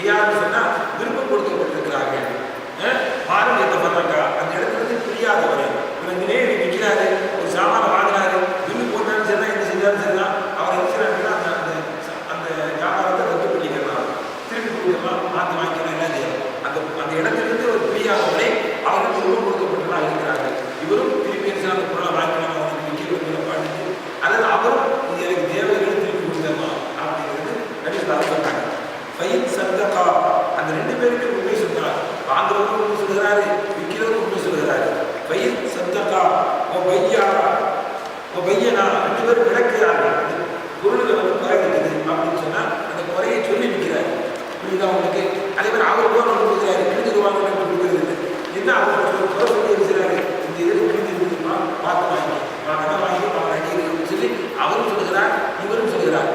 TRS விருப்பம் கொடுக்கப்பட்டிருக்கிறாங்க பாரதிய தப்பத்தாக்கா அந்த இடத்துல புரியாதவர். இவர் நேரடி நிற்கிறாரு. வாங்குறவரும் உண்மை சொல்கிறாரு விற்கிறவரும் பையன் சத்தத்தா உன் பையாரா உன் பையனா ரெண்டு பேரும் விளக்குறாங்க. அப்படின்னு சொன்னால் அந்த குறையை சொல்லி விற்கிறாரு புரியுதா உங்களுக்கு? அதே மாதிரி அவர் போன ஒன்று என்ன அவர் இந்த இதில் கிழிஞ்சிருக்குமா பார்த்து சொல்லி அவரும் சொல்லுகிறார் இவரும் சொல்லுகிறார்.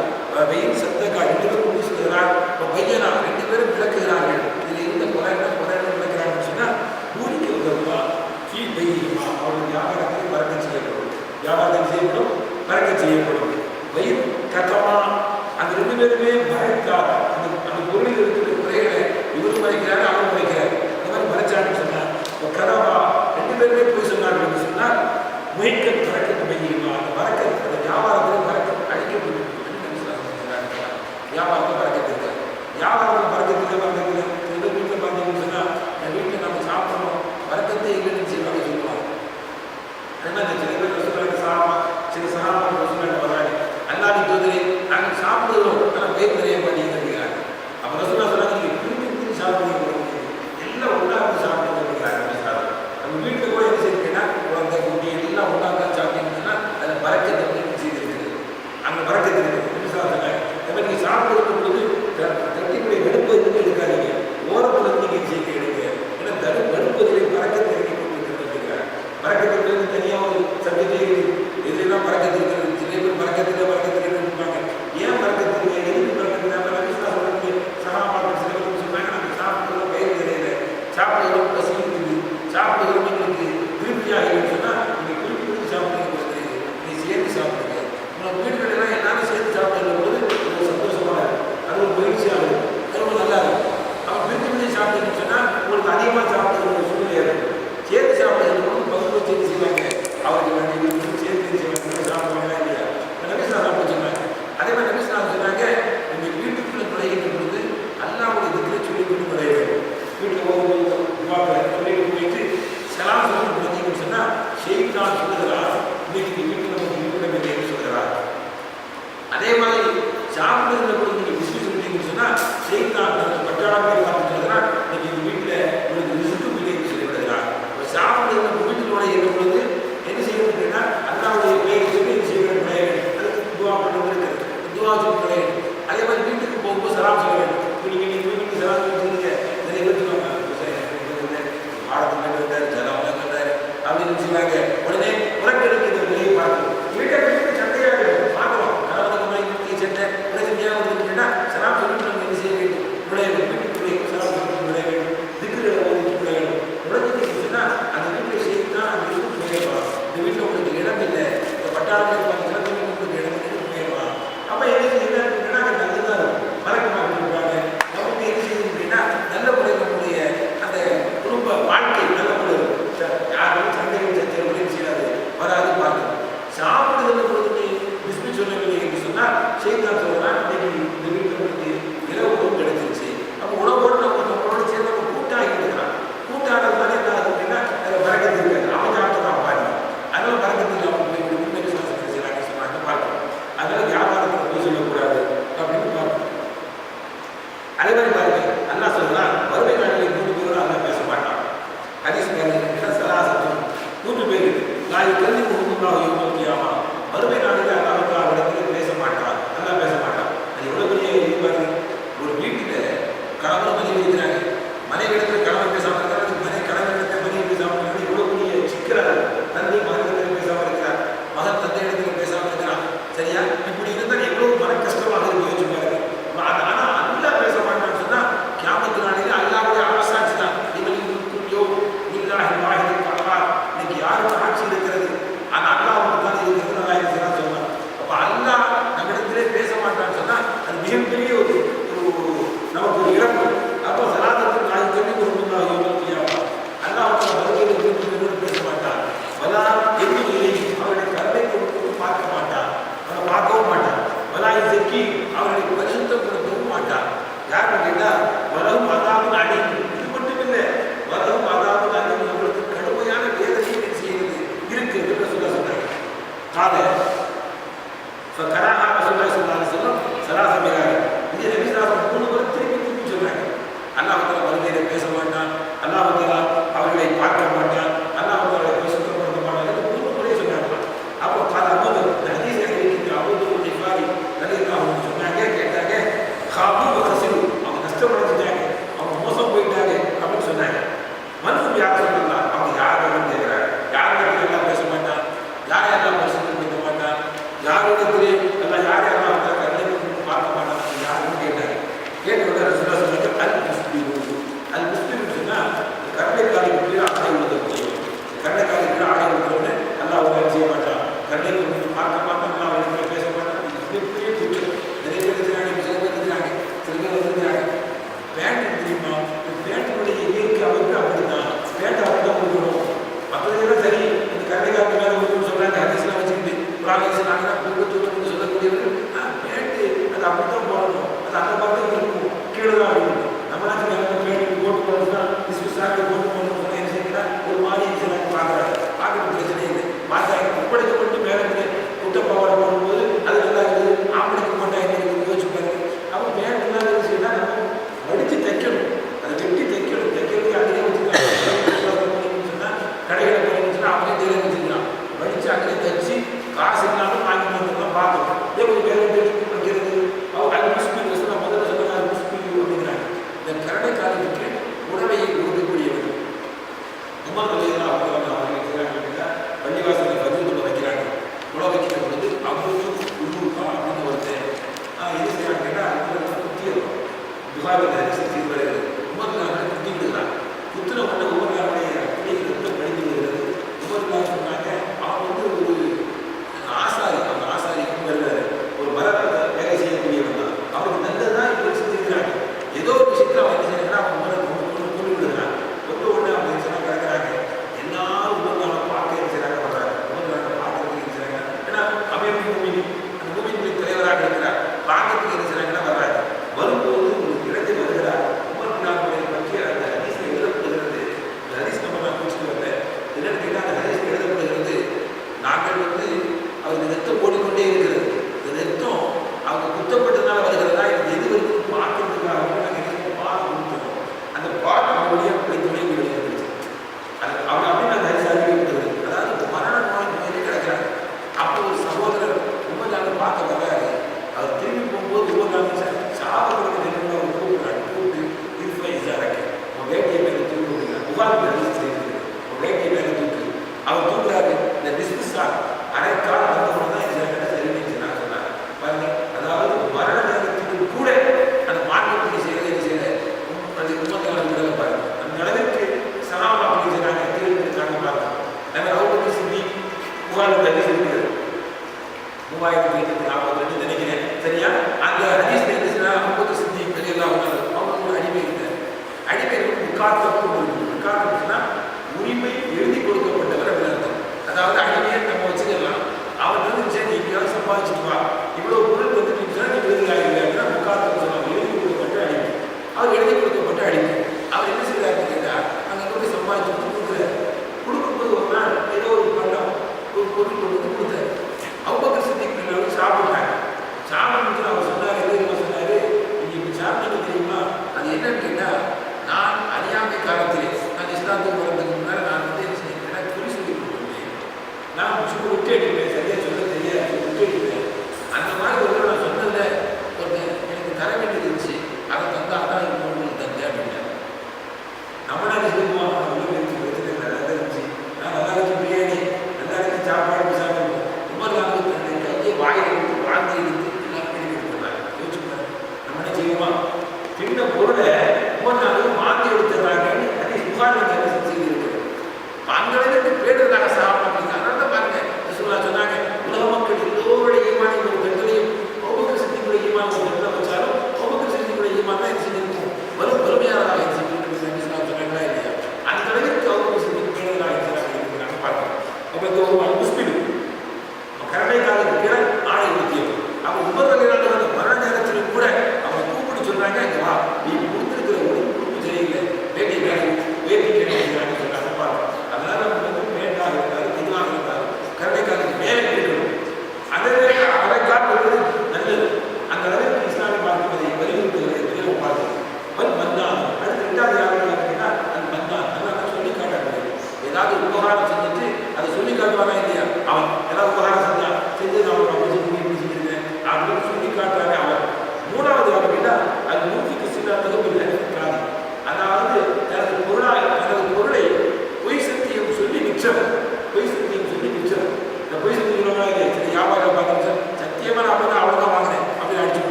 Thank you.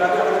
la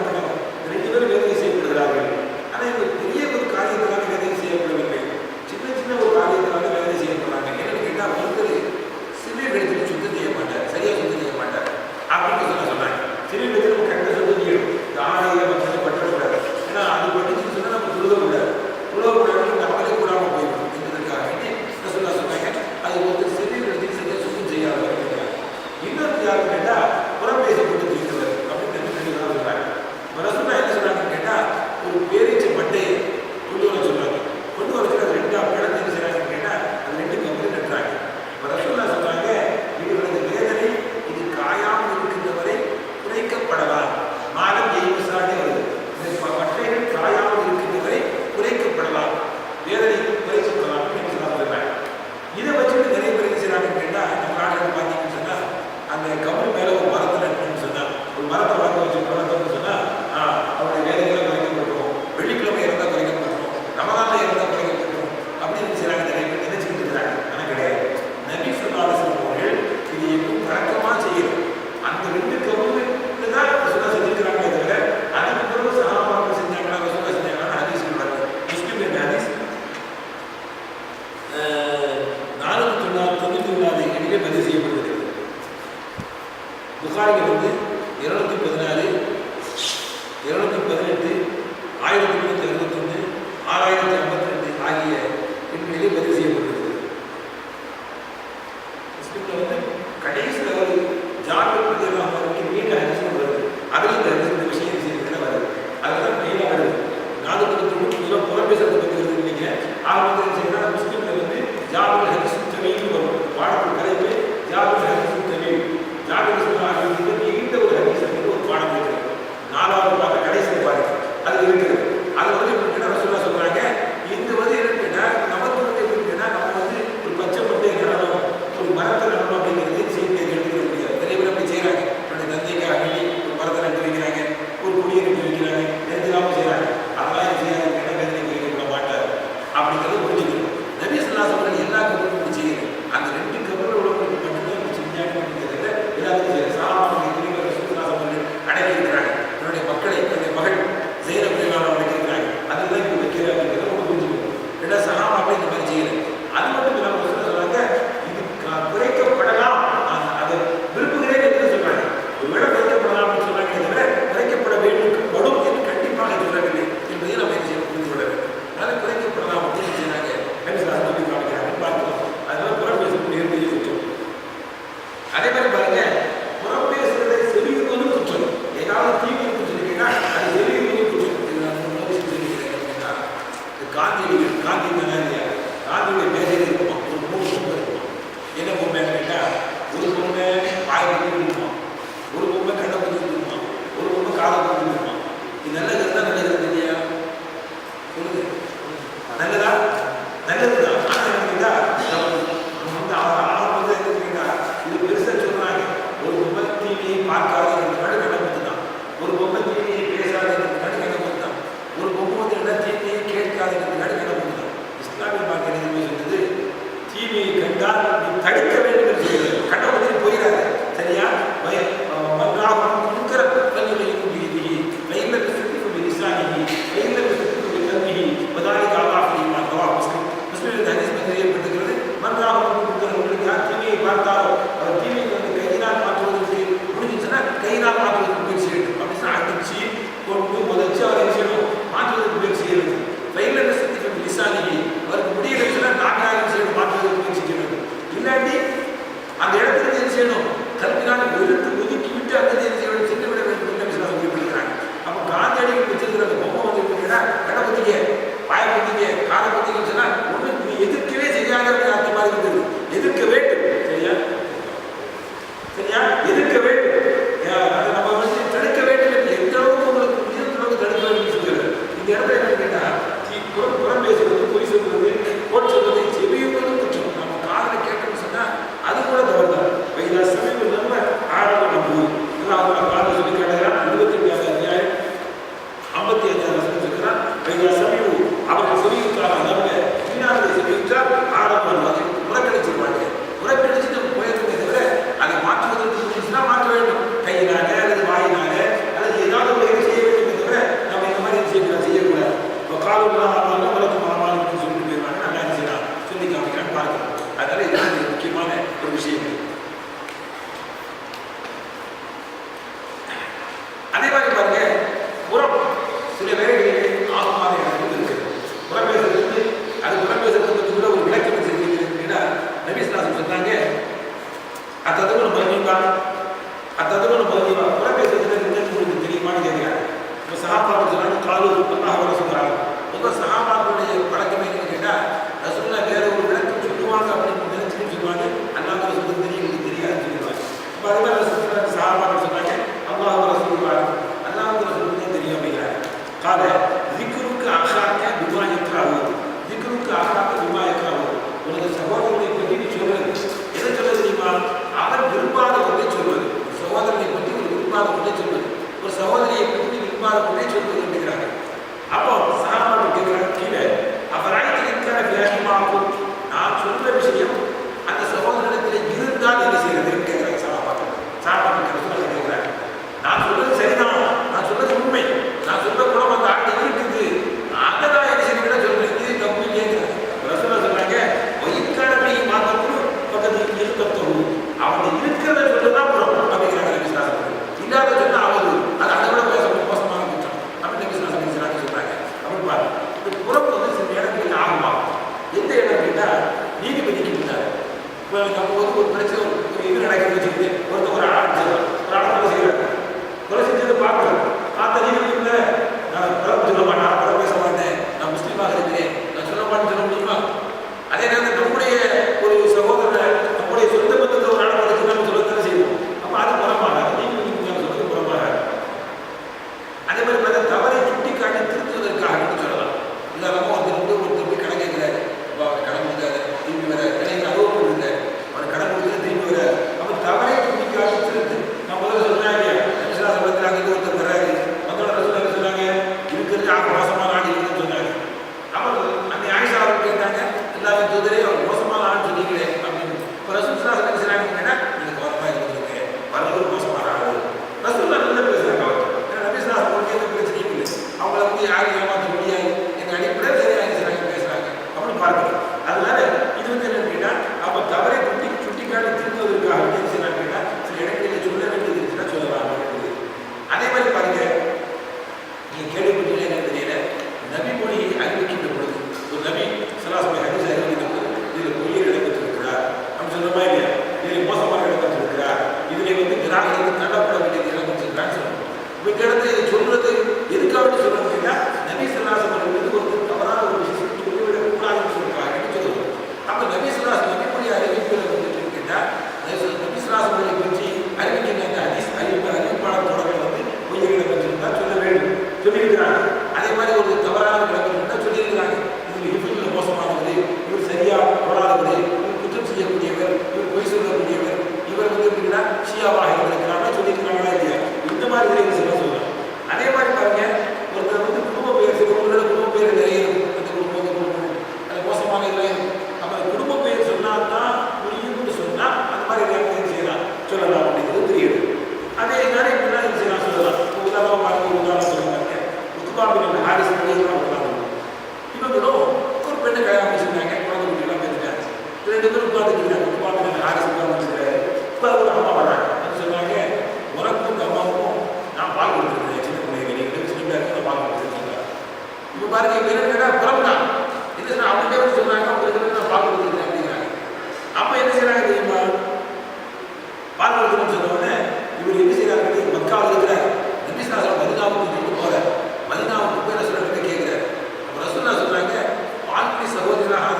না